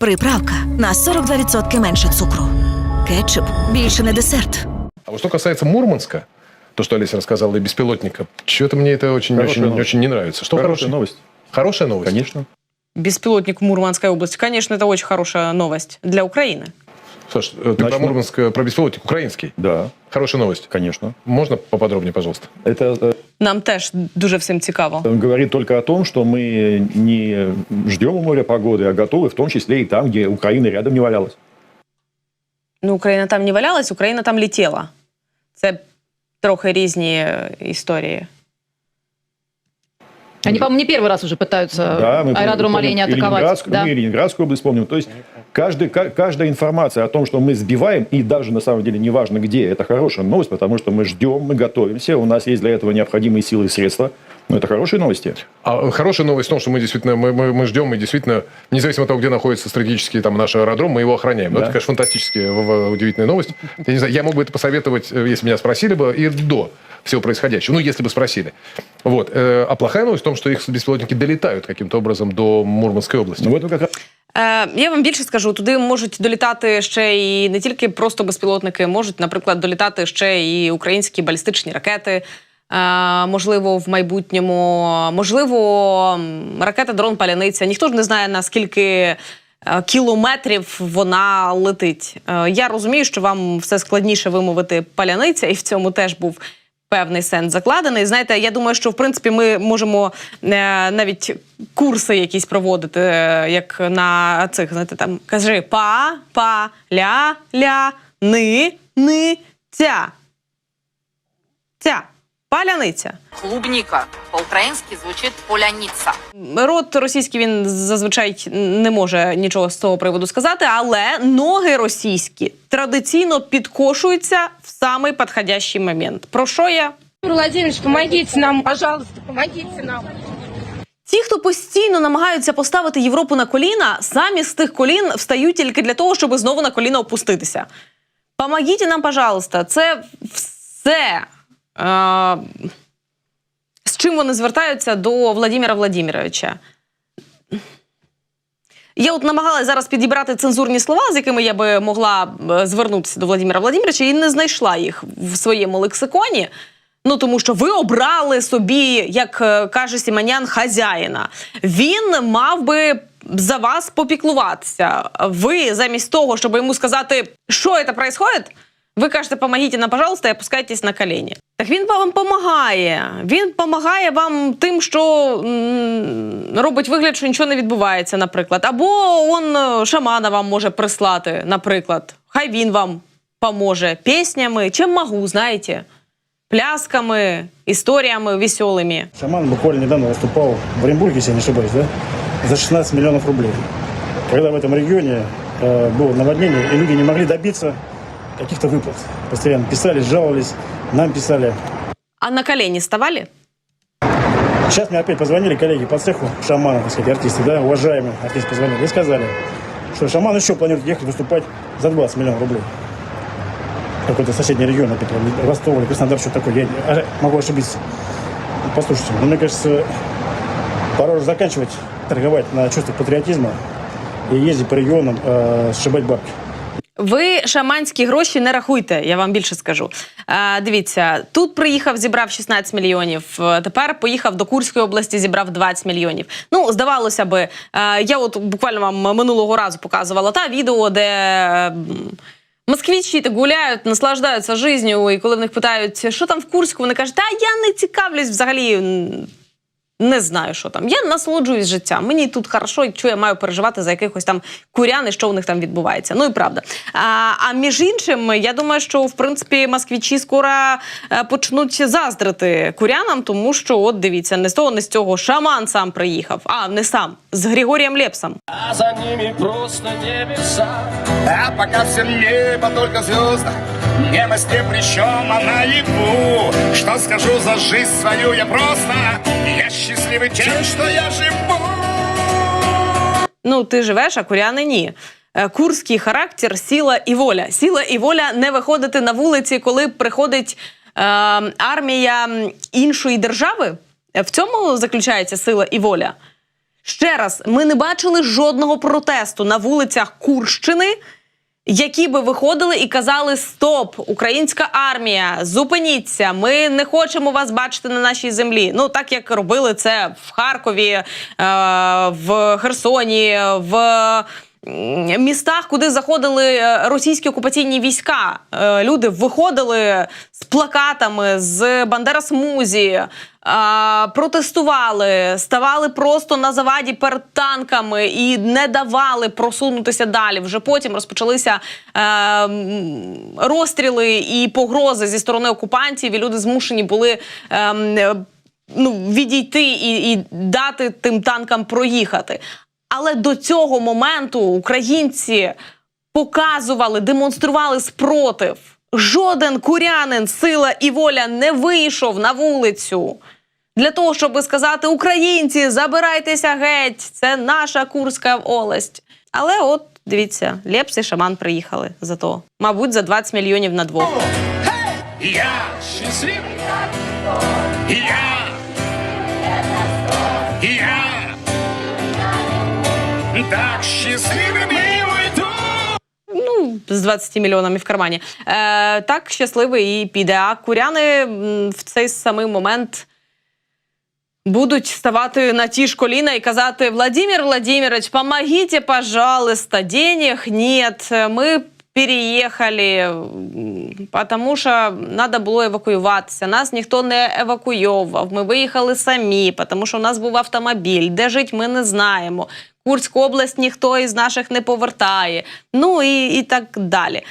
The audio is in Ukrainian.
Приправка на 42% менше цукру. Кетчуп більше не десерт. А вот что касается Мурманска, то, что Олеся рассказала, и беспилотника, что-то мне это очень, Хорошая очень, новость. очень не нравится. Что Хорошая хорошее? новость. Хорошая новость? Конечно. Беспилотник в Мурманской области. Конечно, это очень хорошая новость для Украины. Саш, э, ты про Начну. Мурманск, э, про беспилотник украинский. Да, Хорошая новость. конечно. Можно поподробнее, пожалуйста? Это э, Нам теж дуже всім цікаво. говорит только о том, что мы не ждем у моря погоды, а готовы в том числе и там, где Украина рядом не валялась. Ну, Україна там не валялась, Україна там летіла. Це трохи різні е, історії. Они, по-моему, не первый раз уже пытаются Да, мы аэродром оленя атаковать. Ленинградскую, Да. ну, и Ленинградскую область помним. То есть каждый, ка- каждая информация о том, что мы сбиваем, и даже на самом деле неважно где, это хорошая новость, потому что мы ждем, мы готовимся, у нас есть для этого необходимые силы и средства. Но это хорошие новости. А хорошая новость в том, что мы действительно мы, мы, мы ждем, и действительно, независимо от того, где находится стратегический там наш аэродром, мы его охраняем. Но Да. это, конечно, фантастическая, удивительная новость. Я не знаю, я мог бы это посоветовать, э, если меня спросили бы, и до всего происходящего. Ну, если бы спросили. Вот. Э, А плохая новость в том, что их беспилотники долетают каким-то образом до Мурманской области. Ну, в этом как раз Е, я вам більше скажу, туди можуть долітати ще і не тільки просто безпілотники, можуть, наприклад, долітати ще і українські балістичні ракети. Е, можливо, в майбутньому, можливо, м, ракета дрон паляниця. Ніхто ж не знає наскільки. е, Кілометрів вона летить. Е, Я розумію, що вам все складніше вимовити паляниця, і в цьому теж був певний сенс закладений. Знаєте, я думаю, що в принципі ми можемо е, навіть курси якісь проводити, е, як на цих, знаєте, там кажи па, па, ля, ля, ни, ни, ця. Ця. Паляниця. Клубника. По-украински звучит поляница. Рот російський він зазвичай не може нічого з цього приводу сказати, але ноги російські традиційно підкошуються в самий підходящий момент. Про що я? Владимирович, помогите нам, пожалуйста, помогите нам. Ті, хто постійно намагаються поставити Європу на коліна, самі з тих колін встають тільки для того, щоб знову на коліна опуститися. Помогіть нам, пожалуйста, це все. Е- з чим вони звертаються до Владимира Владимировича. Я от намагалася зараз підібрати цензурні слова, з якими я би могла е, звернутися до Владимира Владимировича, і не знайшла їх в своєму лексиконі. Ну тому що ви обрали собі, як е, каже Сіманян, хазяїна. Він мав би за вас попіклуватися. Ви замість того, щоб йому сказати, що це відбувається, ви кажете, помогите нам, пожалуйста, і опускайтесь на коліні. Так він вам допомагає. Він допомагає вам тим, що м, робить вигляд, що нічого не відбувається, наприклад. Або он е, шамана вам може прислати, наприклад. Хай він вам поможе піснями, чим могу, знаєте, плясками, історіями веселими. Шаман буквально недавно выступал в Оренбурге, если я не ошибаюсь, да? За 16 миллионов рублей. Когда в этом регионе э, было наводнение, и люди не могли добиться каких-то выплат. Постоянно писали, жаловались, нам писали. А на колені ставали? Сейчас мне опять позвонили коллеги по цеху, шамана, так сказать, артисты, да, уважаемые артисты позвонили и сказали, что шаман еще планирует ехать выступать за 20 миллионов рублей. Какой-то соседний регион, опять Ростов или Краснодар, что такое, я а, могу ошибиться. Послушайте, ну, мне кажется, пора уже заканчивать торговать на чувствах патриотизма и ездить по регионам, э, сшибать бабки. Ви шаманські гроші не рахуйте, я вам більше скажу. Е, дивіться, тут приїхав, зібрав 16 мільйонів. е, Тепер поїхав до Курської області, зібрав 20 мільйонів. Ну, здавалося би, е, я от буквально вам минулого разу показувала та відео, де. Москвичі так гуляють, наслаждаються життю, і коли в них питають, що там в Курську, вони кажуть, та я не цікавлюсь взагалі. Не знаю, що там. Я насолоджуюсь життям. Мені тут хорошо, і що я маю переживати за якихось там курян і що в них там відбувається. Ну і правда. А, а між іншим, я думаю, що в принципі москвичі скоро е, почнуть заздрити курянам, тому що, от дивіться, не з того, не з цього шаман сам приїхав, а не сам з Григорієм Лепсом. а за ними просто небеса. А пока все небо только звезды, небости причем а наяву. Что скажу за жизнь свою я просто, я счастливый тем, что я живу. Ну, ти живеш, а куряни ні. Е, Курський характер, сіла і воля. Сіла і воля не виходити на вулиці, коли приходить е, армія іншої держави. Е, В цьому заключається сила і воля. Ще раз, ми не бачили жодного протесту на вулицях Курщини, які би виходили і казали: Стоп, українська армія, зупиніться! Ми не хочемо вас бачити на нашій землі. Ну так як робили це в Харкові, е, в Херсоні, в містах, куди заходили е, російські окупаційні війська. Е, Люди виходили з плакатами, з Бандера Смузі. Протестували, ставали просто на заваді перед танками і не давали просунутися далі. Вже потім розпочалися е, розстріли і погрози зі сторони окупантів. І люди змушені були е, е, ну, відійти і, і дати тим танкам проїхати. Але до цього моменту українці показували, демонстрували спротив. Жоден курянин, сила і воля не вийшов на вулицю для того, щоб сказати: Українці, забирайтеся геть! Це наша Курська волость. Але от дивіться, Лепс і шаман приїхали зато. Мабуть, за 20 мільйонів на двох. Я счастливый. Я. Я. Так счастливыми уйду. Ну, з 20 мільйонами в кармані. Е, так щасливий і піде. А куряни в цей самий момент будуть ставати на ті ж коліна і казати: Владимир Владимирович, помогите, пожалуйста, денег нет, ми переїхали, тому що треба було евакуюватися. Нас ніхто не евакуйовував. Ми виїхали самі, тому що у нас був автомобіль. Де жить, ми не знаємо. Курську область ніхто із наших не повертає. Ну і, і так далі.